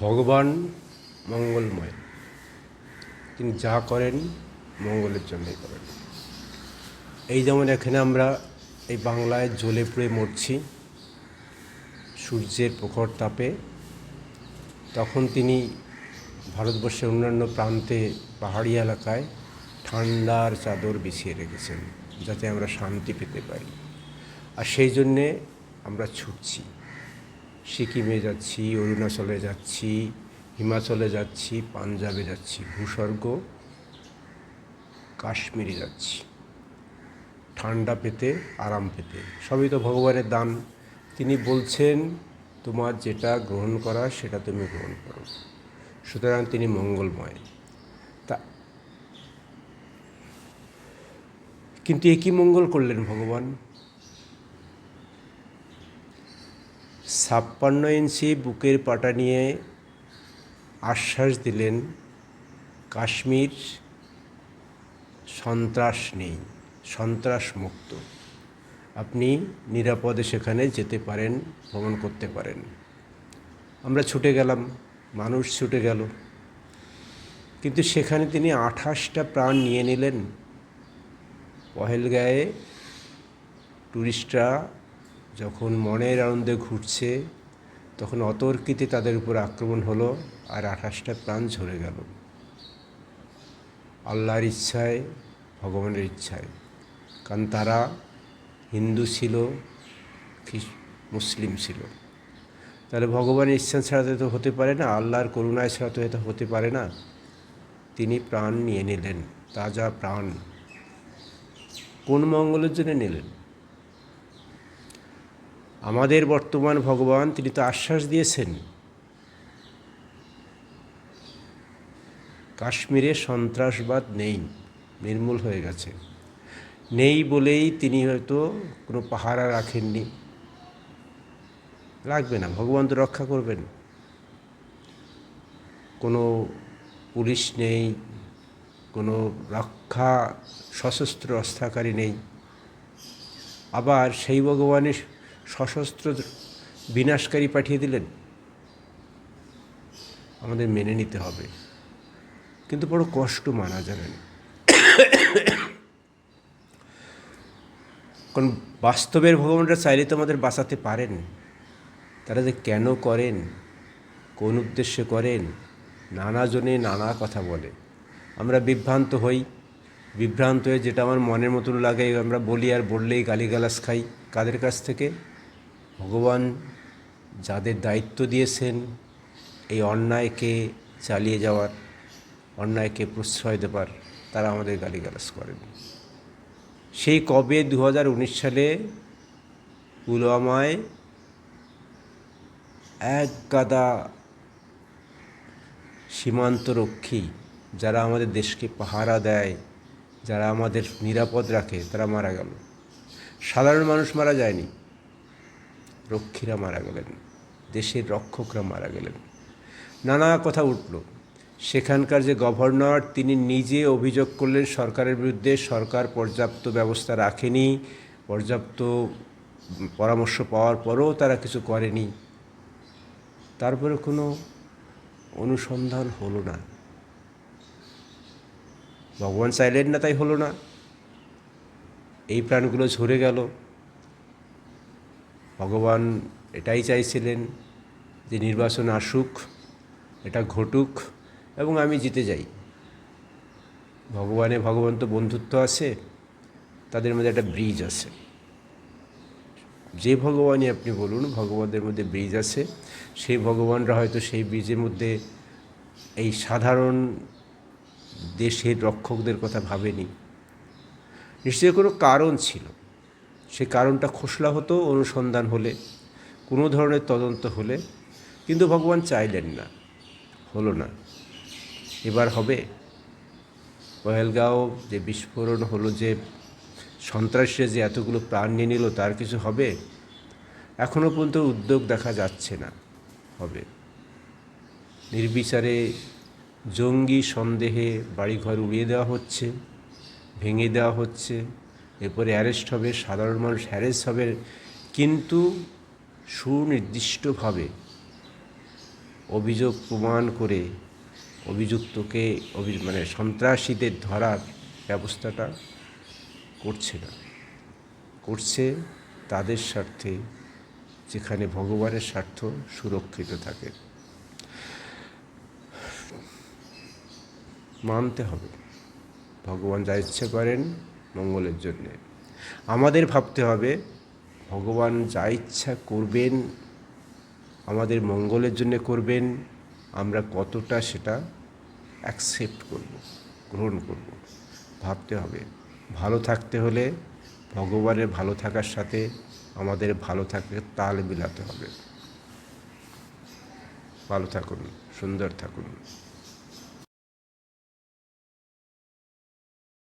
ভগবান মঙ্গলময়। তিনি যা করেন, মঙ্গলের জন্যই করেন। এই যেমন এখানে আমরা এই বাংলায় জ্বলে পুড়ে মরছি, সূর্যের প্রখর তাপে, তখন তিনি ভারতবর্ষের অন্যান্য প্রান্তে পাহাড়ি এলাকায় ঠান্ডার চাদর বিছিয়ে রেখেছেন, যাতে আমরা শান্তি পেতে পারি। আর সেই জন্যে আমরা ছুটছি। সিকিমে যাচ্ছি, অরুণাচলে যাচ্ছি, হিমাচলে যাচ্ছি, পাঞ্জাবে যাচ্ছি, ভূস্বর্গ, কাশ্মীরে যাচ্ছি। ঠান্ডা পেতে, আরাম পেতে। সবই তো ভগবানের দান। তিনি বলছেন, তোমার যেটা গ্রহণ করা, সেটা তুমি গ্রহণ করো। সুতরাং তিনি মঙ্গলময়। তা কিন্তু একই মঙ্গল করলেন ভগবান? ছাপ্পান্ন ইঞ্চি বুকের পাটা নিয়ে আশ্বাস দিলেন, কাশ্মীর সন্ত্রাস নেই, সন্ত্রাস মুক্ত। আপনি নিরাপদে সেখানে যেতে পারেন, ভ্রমণ করতে পারেন। আমরা ছুটে গেলাম, মানুষ ছুটে গেল। কিন্তু সেখানে তিনি আঠাশটা প্রাণ নিয়ে নিলেন। পহেলগাঁয়ে টুরিস্টরা যখন মনের আনন্দে ঘুরছে, তখন অতর্কিতে তাদের উপর আক্রমণ হলো আর আঠাশটা প্রাণ ঝরে গেল। আল্লাহর ইচ্ছায়, ভগবানের ইচ্ছায়। কারণ তারা হিন্দু ছিল মুসলিম ছিল। তাহলে ভগবানের ইচ্ছা ছাড়া তো হতে পারে না, আল্লাহর করুণায় ছাড়া তো হতে পারে না। তিনি প্রাণ নিয়ে নিলেন, তাজা প্রাণ। কোন মঙ্গলের জন্য নিলেন? আমাদের বর্তমান ভগবান তিনি তো আশ্বাস দিয়েছেন। কাশ্মীরে সন্ত্রাসবাদ নেই, নির্মূল হয়ে গেছে। নেই বলেই তিনি হয়তো কোনো পাহারা রাখেননি। লাগবে না, ভগবান তো রক্ষা করবেন। কোনো পুলিশ নেই, কোনো রক্ষা সশস্ত্র অস্ত্রাকারী নেই। আবার সেই ভগবানের সশস্ত্র বিনাশকারী পাঠিয়ে দিলেন। আমাদের মেনে নিতে হবে। কিন্তু বড় কষ্ট মানা যাবে না। কারণ বাস্তবের ভগবানরা চাইলে তো আমাদের বাঁচাতে পারেন। তারা যে কেন করেন, কোন উদ্দেশ্যে করেন, নানা জনে নানা কথা বলে। আমরা বিভ্রান্ত হই। বিভ্রান্ত হয়ে যেটা আমার মনের মতন লাগে আমরা বলি আর বললেই গালিগালাজ খাই। কাদের কাছ থেকে? ভগবান যাদের দায়িত্ব দিয়েছেন এই অন্যায়কে চালিয়ে যাওয়ার, অন্যায়কে প্রশ্রয় দেবার, তারা আমাদের গালিগালাজ করেন। সেই কবে দু হাজার উনিশ সালে পুলওয়ামায় এক গাদা সীমান্তরক্ষী যারা আমাদের দেশকে পাহারা দেয়, যারা আমাদের নিরাপদ রাখে, তারা মারা গেল। সাধারণ মানুষ মারা যায়নি। রক্ষীরা মারা গেলেন, দেশের রক্ষকরা মারা গেলেন। নানা কথা উঠল। সেখানকার যে গভর্নর, তিনি নিজে অভিযোগ করলেন সরকারের বিরুদ্ধে, সরকার পর্যাপ্ত ব্যবস্থা রাখেনি, পর্যাপ্ত পরামর্শ পাওয়ার পরেও তারা কিছু করেনি। তারপরে কোনো অনুসন্ধান হলো না। ভগবান চাইলেন না তাই হলো না। এই প্রাণগুলো ঝরে গেল। ভগবান এটাই চাইছিলেন যে নির্বাচন আসুক, এটা ঘটুক এবং আমি জিতে যাই। ভগবানে ভগবান তো বন্ধুত্ব আছে, তাদের মধ্যে একটা ব্রিজ আছে। যে ভগবানই আপনি বলুন ভগবানদের মধ্যে ব্রিজ আছে, সেই ভগবানরা হয়তো সেই ব্রিজের মধ্যে এই সাধারণ দেশের রক্ষকদের কথা ভাবেনি। নিশ্চয়ই কোনো কারণ ছিল। সে কারণটা খোসলা হতো, অনুসন্ধান হলে, কোনো ধরনের তদন্ত হলে, কিন্তু ভগবান চাইলেন না, হলো না। এবার হবে। পহেলগাঁও যে বিস্ফোরণ হলো, যে সন্ত্রাসীরা যে এতগুলো প্রাণ নিয়ে নিল, তার কিছু হবে? এখনও পর্যন্ত উদ্যোগ দেখা যাচ্ছে না, হবে। নির্বিচারে জঙ্গি সন্দেহে বাড়িঘর উড়িয়ে দেওয়া হচ্ছে, ভেঙে দেওয়া হচ্ছে। এরপরে অ্যারেস্ট হবে, সাধারণ মানুষ হ্যারেস্ট হবে, কিন্তু সুনির্দিষ্টভাবে অভিযোগ প্রমাণ করে অভিযুক্তকে অভি মানে সন্ত্রাসীদের ধরার ব্যবস্থাটা করছে না। করছে তাদের স্বার্থে, যেখানে ভগবানের স্বার্থ সুরক্ষিত থাকে। মানতে হবে। ভগবান যা ইচ্ছে করেন মঙ্গলের জন্যে। আমাদের ভাবতে হবে, ভগবান যা ইচ্ছা করবেন, আমাদের মঙ্গলের জন্য করবেন, আমরা কতটা সেটা অ্যাকসেপ্ট করব, গ্রহণ করব। ভাবতে হবে, ভালো থাকতে হলে ভগবানের ভালো থাকার সাথে আমাদের ভালো থাকতে তাল মিলাতে হবে। ভালো থাকুন, সুন্দর থাকুন।